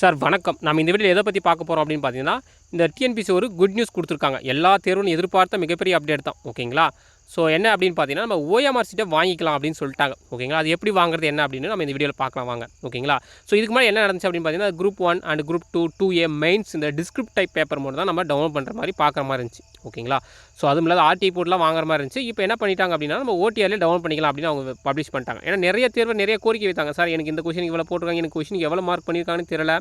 Sir வணக்கம். நம்ம இந்த வீடியோ எதை பற்றி பார்க்க போகிறோம் அப்படின்னு பார்த்தீங்கன்னா இந்த டிஎன்பிசி ஒரு குட் நியூஸ் கொடுத்துருக்காங்க. எல்லா தேர்வும் எதிர்பார்த்த மிகப்பெரிய அப்டேட் தான். ஓகேங்களா ஸோ என்ன அப்படின்னு பார்த்தீங்கன்னா நம்ம ஓஎம்ஆர் சீட்டை வாங்கிக்கலாம் அப்படின்னு சொல்லிட்டாங்க. ஓகேங்களா அது எப்படி வாங்குறது என்ன அப்படின்னு நம்ம இந்த வீடியோவில் பார்க்கலாம் வாங்க. ஓகேங்களா ஸோ இதுக்கு முன்னாடி என்ன நடந்துச்சு அப்படின்னு பார்த்தீங்கன்னா group one and group two two A mains இந்த டிஸ்கிரிப்ட் டைப் பேப்பர் மட்டும் தான் நம்ம டவுன்லோட் பண்ணுற மாதிரி பார்க்குற மாதிரி இருந்துச்சு. ஓகேங்களா ஸோ அதுவும் இல்லாத ஆர்டி போர்ட்லாம் வாங்குற மாதிரி இருந்துச்சு. இப்போ என்ன பண்ணிட்டாங்க அப்படின்னா நம்ம ஓடிஆர்லேயே டவுன்லோட் பண்ணிக்கலாம் அப்படின்னு அவங்க பப்ளிஷ் பண்ணிட்டாங்க. ஏன்னா நிறைய தேர்வு நிறைய கோரிக்கை வைத்தாங்க. சார் எனக்கு இந்த கொஷனுக்கு இவ்வளோ போட்டிருக்காங்க. எனக்கு கொஷின் எவ்வளோ மார்க் பண்ணியிருக்காங்கன்னு தெரியல.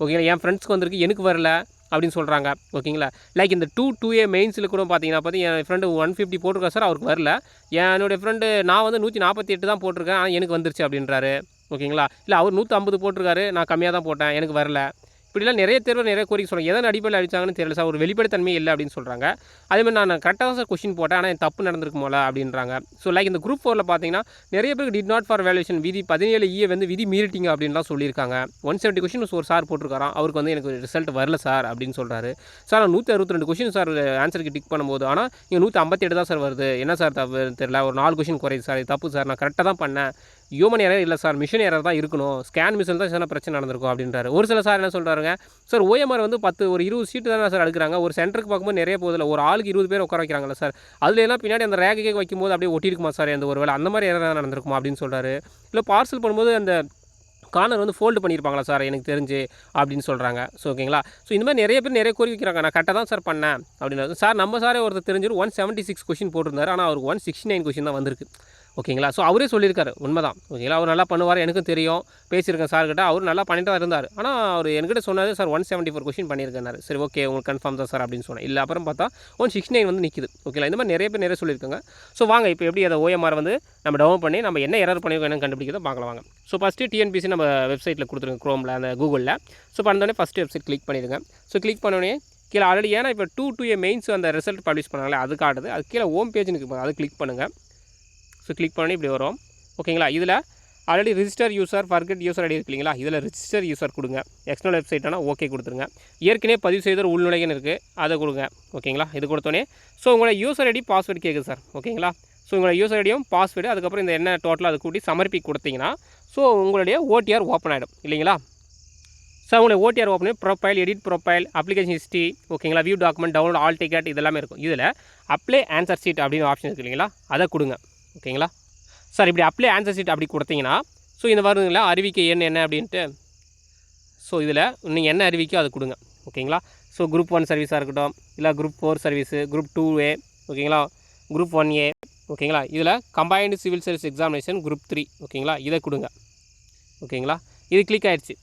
ஓகேங்களா என் ஃப்ரெண்ட்ஸ்க்கு வந்திருக்கு. எனக்கு வரல. அப்படின்னு சொல்கிறாங்க ஓகேங்களா? லைக் இந்த டூ டூ ஏ மெயின்ஸில் கூட பார்த்தீங்கன்னா பார்த்தீங்கன்னா என் ஃப்ரெண்டு ஒன் ஃபிஃப்டி போட்டிருக்கா சார் அவருக்கு வரல. என்னுடைய ஃப்ரெண்டு நான் வந்து நூற்றி நாற்பத்தி எட்டு தான் போட்டிருக்கேன் ஆனால் எனக்கு வந்துருச்சு அப்படின்றாரு. ஓகேங்களா? இல்லை அவர் நூற்றி ஐம்பது போட்டிருக்காரு நான் கம்மியாக தான் போட்டேன் எனக்கு வரல. இப்படிலாம் நிறைய தேர்வு நிறைய கோரிக்கை சொல்கிறாங்க எதன் அடிப்படையில் அடிச்சாங்கன்னு தெரியல சார். ஒரு வெளிப்படைத்தன்மை இல்லை அப்படின்னு சொல்கிறாங்க அதேமாதிரி நான் கரெக்டாக தான் சார் கொஷின் போட்டேன். ஆனால் தப்பு நடந்திருக்கு போல அப்படின்றாங்க. ஸோ லைக் இந்த குரூப் ஃபோரில் பார்த்தீங்கன்னா நிறைய பேருக்கு டிட் நாட் ஃபார் வேல்யூஷன் விதி பதினேழு இஏ வந்து விதி மீறிட்டிங்க அப்படின்லாம் சொல்லியிருக்காங்க. ஒன் செவன்ட்டி கொஷின் ஒரு சார் போட்டிருக்காராம். அவருக்கு வந்து எனக்கு ரிசல்ட் வரல சார் அப்படின்னு சொல்கிறாரு சார் நான் நூற்றி அறுபத்தி ரெண்டு கொஷின் சார் ஆன்சருக்கு டிக் பண்ணும்போது ஆனால் இங்கே நூற்றி ஐம்பத்தெட்டு தான் சார் வருது. என்ன சார் தப்பு தெரியல? ஒரு நாலு கொஷின் குறையுது சார் இது தப்பு சார் நான் கரெக்டாக தான் பண்ணேன். ஹியூமன் எரர் இல்லை சார் மிஷின் எரர் தான் இருக்கணும். ஸ்கேன் மிஷின் தான் சில பிரச்சனை நடந்திருக்கும் அப்படின்றாரு. ஒரு சில சார் என்ன சொல்கிறாருங்க சார் ஓஎம்ஆர் வந்து பத்து ஒரு இருபது சீட்டு தானே சார் எடுக்கிறாங்க. ஒரு சென்டருக்கு பார்க்கும்போது நிறைய போதில்லை ஒரு ஆளுக்கு இருபது பேர் உட்கார வைக்கிறாங்களா சார் அதுல எல்லாம் பின்னாடி அந்த ரேக்கு வைக்கும்போது அப்படியே ஒட்டியிருக்குமா சார் அந்த ஒரு வேளை அந்த மாதிரி எரர் நடந்திருக்குமா? அப்படின்னு சொல்கிறாரு இல்லை பார்சல் பண்ணும்போது அந்த கார்னர் வந்து ஃபோல்டு பண்ணியிருப்பாங்களா சார் எனக்கு தெரிஞ்சு அப்படின்னு சொல்கிறாங்க ஸோ ஓகேங்களா ஸோ இந்த மாதிரி நிறைய பேர் நிறைய கோரி வைக்கிறாங்க. நான் கரெக்டாக தான் சார் பண்ணேன் அப்படின்றது சார் நம்ம சாரே ஒருத்தர் தெரிஞ்சிரு ஒன் செவன்ட்டி சிக்ஸ் கொஷின் போட்டிருந்தாரு. ஆனால் அவருக்கு ஒன் சிக்ஸ்டி நைன் கொஷின் தான் வந்திருக்கு. ஓகேங்களா? ஸோ அவரே சொல்லியிருக்காரு. உண்மைதான். ஓகேங்களா? அவர் நல்லா பண்ணுவார் எனக்கும் தெரியும். பேசியிருக்கேன் சார்கிட்ட அவர் நல்லா பண்ணிட்டு தான் இருந்தார். ஆனால் அவர் என்கிட்ட சொன்னார் sir one seventy four question பண்ணியிருக்காரு சரி ஓகே உங்களுக்கு கன்ஃபார்ம் தான் சார் அப்படின்னு சொன்னேன். இல்லை அப்புறம் பார்த்தா ஒன் சிக்ஸ்டி நைன் வந்து நிற்குது ஓகேங்களா? இந்த மாதிரி நிறைய பேர் நிறைய சொல்லியிருக்காங்க. ஸோ வாங்க இப்போ எப்படி அதை ஓஎம்ஆர் வந்து நம்ம டவுன் பண்ணி நம்ம என்ன எரர் பண்ணியிருக்கோம் என்னன்னு கண்டுபிடிக்கிறத பார்க்கலாம் வாங்க. ஸோ ஃபஸ்ட்டு டிஎன்பிசி நம்ம வெப்சைட்டில் கொடுத்துருங்க க்ரோமில் அந்த கூகுளில் ஸோ பண்ணோடனே ஃபஸ்ட்டு வெப்சைட் கிளிக் பண்ணிடுங்க. ஸோ கிளிக் பண்ணோடனே கீழே ஆல்ரெடி ஏன்னா இப்போ டூ டூ ஏ மெயின்ஸ் அந்த ரிசல்ட் பப்ளிஷ் பண்ணாங்களே அது காட்டுது அது கீழே ஹோம் பேஜ்னு இருக்கு அது கிளிக் பண்ணுங்கள் ஸோ கிளிக் பண்ணி இப்படி வரும். ஓகேங்களா இதில் already register user forget user ID இருக்குங்களா இல்லைங்களா? இதில் ரிஜிஸ்டர் யூசர் கொடுங்க. எக்ஸ்டர்னல் வெப்சைட்டானா ஓகே கொடுத்துருங்க. ஏற்கனவே பதிவு செய்தவர் உள்நுழைகன்னு இருக்குது அதை கொடுங்க. ஓகேங்களா இது கொடுத்தோன்னே ஸோ உங்களோட யூசர் ஐடி பாஸ்வேர்டு கேட்குது சார் ஓகேங்களா ஸோ உங்களோட யூசர் ஐடியும் பாஸ்வேர்டு அதுக்கப்புறம் இந்த என்ன டோட்டலாக அது கூட்டி சமர்ப்பி கொடுத்தீங்கன்னா ஸோ உங்களுடைய ஓடிஆர் ஓப்பன் ஆகிடும் இல்லைங்களா? ஸோ உங்களுடைய OTR open profile edit profile application history ஓகேங்களா view document download hall ticket இதெல்லாமே இருக்கும். இதில் அப்ளை ஆன்சர் ஷீட் அப்படின்னு ஆப்ஷன் இருக்குது இல்லைங்களா? அதை கொடுங்க. ஓகேங்களா? சார் இப்படி அப்ளை ஆன்சர் ஷீட் அப்படி கொடுத்தீங்கன்னா ஸோ இந்த வருதுங்களா அறிவிக்கை எண் என்ன அப்படின்ட்டு ஸோ இதில் நீங்கள் என்ன அறிவிக்கோ அதை கொடுங்க ஓகேங்களா? ஸோ குரூப் ஒன் சர்வீஸாக இருக்கட்டும் இல்லை group four service group two A ஓகேங்களா? குரூப் ஒன் ஏ ஓகேங்களா? இதில் combined civil service examination group three ஓகேங்களா? இதை கொடுங்க ஓகேங்களா? இது கிளிக் ஆகிடுச்சு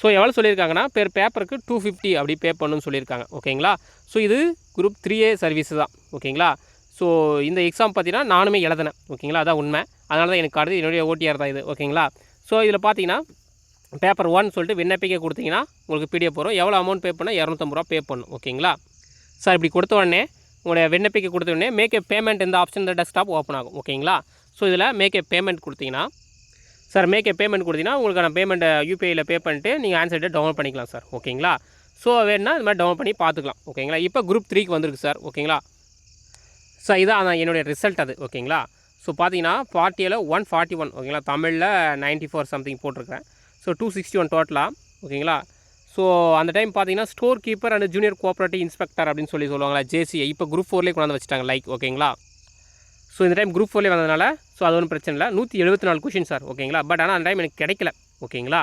ஸோ எவ்வளோ சொல்லியிருக்காங்கன்னா பெர் பேப்பருக்கு டூ ஃபிஃப்டி அப்படி பே பண்ணணும்னு சொல்லியிருக்காங்க ஓகேங்களா? ஸோ இது குரூப் த்ரீ ஏ சர்வீஸு தான் ஓகேங்களா? ஸோ இந்த எக்ஸாம் பார்த்தீங்கன்னா நானுமே எழுதினேன். ஓகேங்களா? அதான் உண்மை. அதனால தான் எனக்கு அடுத்து என்னுடைய ஓடிஆர் தான் இது. ஓகேங்களா? ஸோ இதில் பார்த்தீங்கன்னா பேப்பர் ஒன் சொல்லிட்டு விண்ணப்பிக்க கொடுத்தீங்கன்னா உங்களுக்கு பிடிஎஃப் வரும். எவ்வளோ அமௌண்ட் பே பண்ணால் இரநூத்தம்பது ரூபா பே பண்ணும் ஓகேங்களா? சார் இப்படி கொடுத்த உடனே உங்களுடைய விண்ணப்பிக்க கொடுத்த உடனே மேக் ஏ பேமெண்ட் இந்த ஆப்ஷன் இந்த டெஸ்க்டாப் ஓப்பன் ஆகும். ஓகேங்களா? ஸோ இதில் மேக் ஏ பேமெண்ட் கொடுத்தீங்கன்னா சார் மேக் ஏ பேமெண்ட் கொடுத்தீங்கன்னா உங்களுக்கான பேமெண்ட்டை யூபிஐயில் பே பண்ணிட்டு நீங்கள் ஆன்சர்ட்டை டவுன்லோட் பண்ணிக்கலாம் சார் ஓகேங்களா? ஸோ வேணுன்னா இது மாதிரி டவுன்லோட் பண்ணி பார்த்துக்கலாம். ஓகேங்களா? இப்போ குரூப் த்ரீக்கு வந்திருக்கு சார் ஓகேங்களா? ஸோ இதான் என்னுடைய ரிசல்ட் அது ஓகேங்களா? ஸோ பார்த்தீங்கன்னா ஃபார்ட்டியில் ஒன் ஃபார்ட்டி ஒன் ஓகேங்களா? தமிழில் நைன்ட்டி ஃபோர் சம்திங் போட்டிருக்கேன் ஸோ டூ சிக்ஸ்டி ஒன் டோட்டலாக ஓகேங்களா? ஸோ அந்த டைம் பார்த்தீங்கன்னா store keeper and junior cooperative inspector அப்படின்னு சொல்லி சொல்லுவாங்களா ஜேசிஐ இப்போ குரூப் ஃபோர்லேயே கொண்டாந்து வச்சுட்டாங்க லைக் ஓகேங்களா? ஸோ இந்த டைம் குரூப் ஃபோர்லேயே வந்ததுனால ஸோ அது ஒன்றும் பிரச்சனை இல்லை. நூற்றி எழுபத்தி நாலு கொஷின் சார் ஓகேங்களா? பட் ஆனால் அந்த டைம் எனக்கு கிடைக்கல ஓகேங்களா?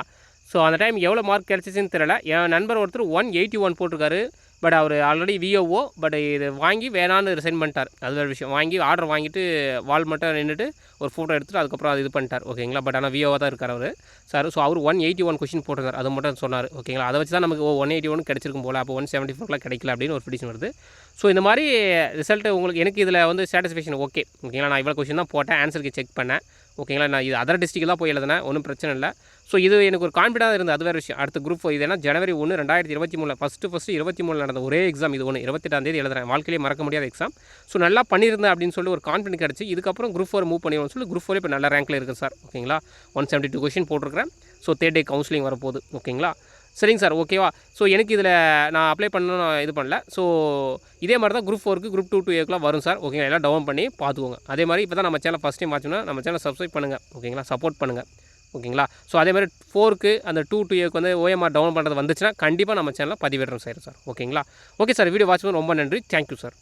ஸோ அந்த டைம் எவ்வளோ மார்க் கிடச்சிச்சின்னு தெரியல. என் நண்பர் ஒருத்தர் ஒன் எயிட்டி ஒன் போட்டிருக்காரு. பட் அவர் ஆல்ரெடி விஓஓ பட் இது வாங்கி வேணான்னு ரிசைன் பண்ணிட்டார். அது வேறு விஷயம். வாங்கி ஆர்டர் வாங்கிட்டு வால் மட்டும் நின்றுட்டு ஒரு ஃபோட்டோ எடுத்துகிட்டு அதுக்கப்புறம் அது இது பண்ணிட்டார். ஓகேங்களா பட் ஆனால் விஓவாக தான் இருக்கார் அவர். சார் ஸோ அவர் ஒன் எயிட்டி ஒன் கொஷின் போட்டிருந்தார் அது மட்டும் சொன்னார். ஓகேங்களா அதை வச்சு தான் நமக்கு ஒன் எயிட்டி ஒன் கிடச்சிருக்கும் போல். அப்போ ஒன் செவன்ட்டி ஃபோர்லாம் கிடைக்கல அப்படின்னு ஒரு பிடிஷன் வருது. ஸோ இந்த மாதிரி ரிசல்ட்டு உங்களுக்கு எனக்கு இதில் வந்து சாட்டிஸ்ஃபேக்ஷன் ஓகே ஓகேங்களா நான் இவ்வளோ கொஷின் தான் போட்டேன். ஆன்சருக்கு செக் பண்ணேன். ஓகேங்களா? நான் இது அதர் டிஸ்ட்ரிக்ட் தான் போய் எழுதினேன். ஒன்றும் பிரச்சனை இல்லை. ஸோ இது எனக்கு ஒரு கான்ஃபிடாக இருந்தது. அது வேறு விஷயம். அடுத்த குரூப் இது ஏன்னா ஜனவரி ஒன்று ரெண்டாயிரத்தி இருபத்தி மூணு ஃபஸ்ட்டு ஃபஸ்ட்டு இருபத்தி மூணு நடந்த ஒரே எக்ஸாம் இது ஒன்று இருபத்தெட்டாம் தேதி எழுதுறேன். வாழ்க்கையிலே மறக்க முடியாத எக்ஸாம் ஸோ நல்லா பண்ணியிருந்தேன் அப்படின்னு சொல்லி ஒரு கான்ஃபிடன்ட் கிடச்சி. இதுக்கப்புறம் குரூப் ஃபோர் மூவ் பண்ணிடுவோம்னு சொல்லி குரூப் ஃபோர் இப்போ நல்ல ரேங்க்கில் இருக்குது சார் ஓகேங்களா? ஒன் செவன்ட்டி டூ கொஷின் போட்டிருக்கிறேன். ஸோ தேர்ட் டே கவுன்சிலிங் வரப்போகுது. ஓகேங்களா? சரிங்க சார் ஓகேவா? ஸோ எனக்கு இதில் நான் அப்ளை பண்ணணும் நான் இது பண்ணல. ஸோ இதே மாதிரி தான் குரூப் ஃபோருக்கு குரூப் டூ டூ ஏக்குலாம் வரும் சார். ஓகேங்களா எல்லாம் டவுன் பண்ணி பார்த்துக்கோங்க. அதே மாதிரி இப்போ தான் நம்ம சேனல் ஃபஸ்ட் டைம் ஆச்சுன்னா நம்ம சேனல் சப்ஸ்கிரைப் பண்ணுங்கள் ஓகேங்களா சப்போர்ட் பண்ணுங்கள் ஓகேங்களா ஸோ அதே மாதிரி ஃபோருக்கு அந்த டூ டூ ஏக்கு வந்து ஓஎம்ஆர் டவுன் பண்ணுறது வந்துச்சுன்னா கண்டிப்பாக நம்ம சேனலில் பதிவிடுறோம் சார் சார். ஓகேங்களா ஓகே சார் வீடியோ வாட்ச் பண்ண ரொம்ப நன்றி. Thank you sir